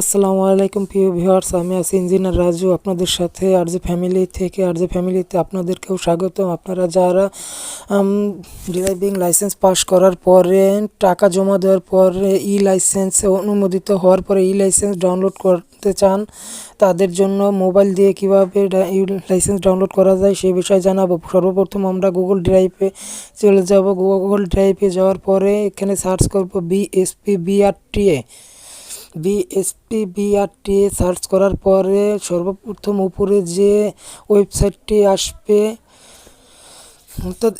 আসসালামু আলাইকুম প্রিয় ভিউয়ার্স, আমি আছি ইঞ্জিনিয়ার রাজু আপনাদের সাথে আরজে ফ্যামিলি থেকে। আরজে ফ্যামিলিতে আপনাদেরকেও স্বাগতম। আপনারা যারা ড্রাইভিং লাইসেন্স পাস করার পরে, টাকা জমা দেওয়ার পরে ই লাইসেন্স অনুমোদিত হওয়ার পরে ই লাইসেন্স ডাউনলোড করতে চান, তাদের জন্য মোবাইল দিয়ে কীভাবে ই লাইসেন্স ডাউনলোড করা যায় সে বিষয়ে জানাব। সর্বপ্রথম আমরা গুগল ড্রাইভে চলে যাব। গুগল ড্রাইভে যাওয়ার পরে এখানে সার্চ করব BSP BRTA BSP BRT search করার পরে সর্বপ্রথম উপরে যে ওয়েবসাইটটি আসবে, অর্থাৎ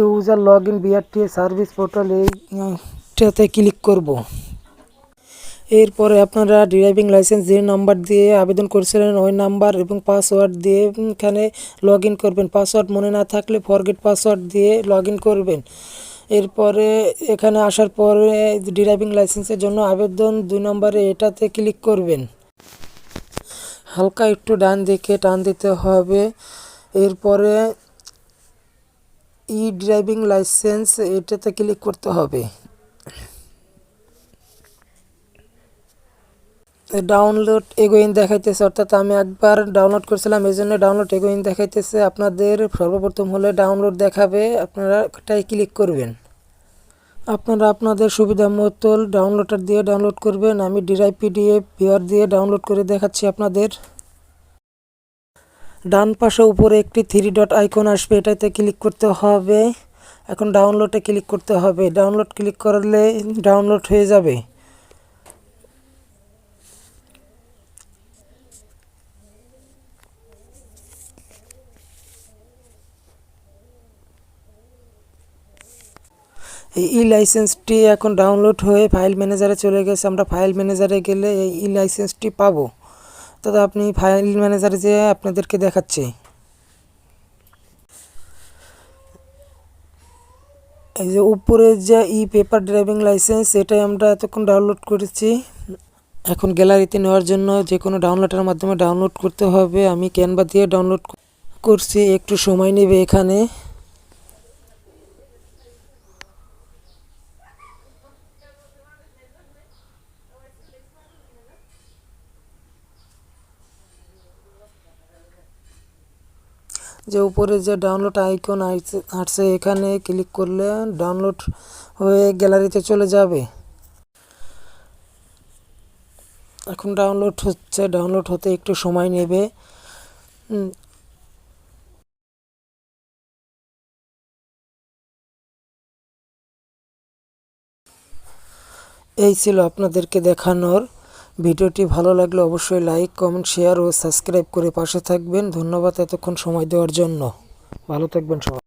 user log in BRT service portal এইটাতে ক্লিক করব। এরপরে আপনারা ড্রাইভিং লাইসেন্স যে নাম্বার দিয়ে আবেদন করেছিলেন ওই নাম্বার এবং পাসওয়ার্ড দিয়ে এখানে লগ করবেন। পাসওয়ার্ড মনে না থাকলে ফরগেট পাসওয়ার্ড দিয়ে লগ করবেন। এরপরে এখানে আসার পরে ড্রাইভিং লাইসেন্সের জন্য আবেদন দুই নম্বরে এটাতে ক্লিক করবেন। হালকা একটু ডান দিকে টান দিতে হবে। এরপরে ই ড্রাইভিং লাইসেন্স এটাতে ক্লিক করতে হবে। ডাউনলোড এগোইন দেখাইতেছে, অর্থাৎ আমি একবার ডাউনলোড করছিলাম এই জন্য ডাউনলোড এগোইন দেখাইতেছে। আপনাদের সর্বপ্রথম হলে ডাউনলোড দেখাবে আপনারা এটাই ক্লিক করবেন। আপনারা আপনাদের সুবিধা মতো ডাউনলোডার দিয়ে ডাউনলোড করবেন। আমি ডিরাই পিডিএফ ভিআর দিয়ে ডাউনলোড করে দেখাচ্ছি আপনাদের। ডান পাশে উপরে একটি থ্রি ডট আইকন আসবে, এটাতে ক্লিক করতে হবে। এখন ডাউনলোডে ক্লিক করতে হবে। ডাউনলোড ক্লিক করলে ডাউনলোড হয়ে যাবে। ই লাইসেন্সটি এখন ডাউনলোড হয়ে ফাইল ম্যানেজারে চলে গেছে। আমরা ফাইল ম্যানেজারে গেলে এই ই লাইসেন্সটি পাবো। তবে আপনি ফাইল ম্যানেজারে যেয়ে আপনাদেরকে দেখাচ্ছি। এই যে উপরে যে ই পেপার ড্রাইভিং লাইসেন্স এটাই আমরা এতক্ষণ ডাউনলোড করেছি। এখন গ্যালারিতে নেওয়ার জন্য যে কোনো ডাউনলোডের মাধ্যমে ডাউনলোড করতে হবে। আমি ক্যানভা দিয়ে ডাউনলোড করছি। একটু সময় নেবে এখানে। যে উপরে যে ডাউনলোড আইকন আসছে এখানে ক্লিক করলে ডাউনলোড হয়ে গ্যালারিতে চলে যাবে। এখন ডাউনলোড হচ্ছে ডাউনলোড হতে একটু সময় নেবে। এই ছিল আপনাদেরকে দেখানোর ভিডিওটি ভালো লাগলে অবশ্যই লাইক, কমেন্ট, শেয়ার ও সাবস্ক্রাইব করে পাশে থাকবেন। ধন্যবাদ এতক্ষণ সময় দেওয়ার জন্য। ভালো থাকবেন সবাই।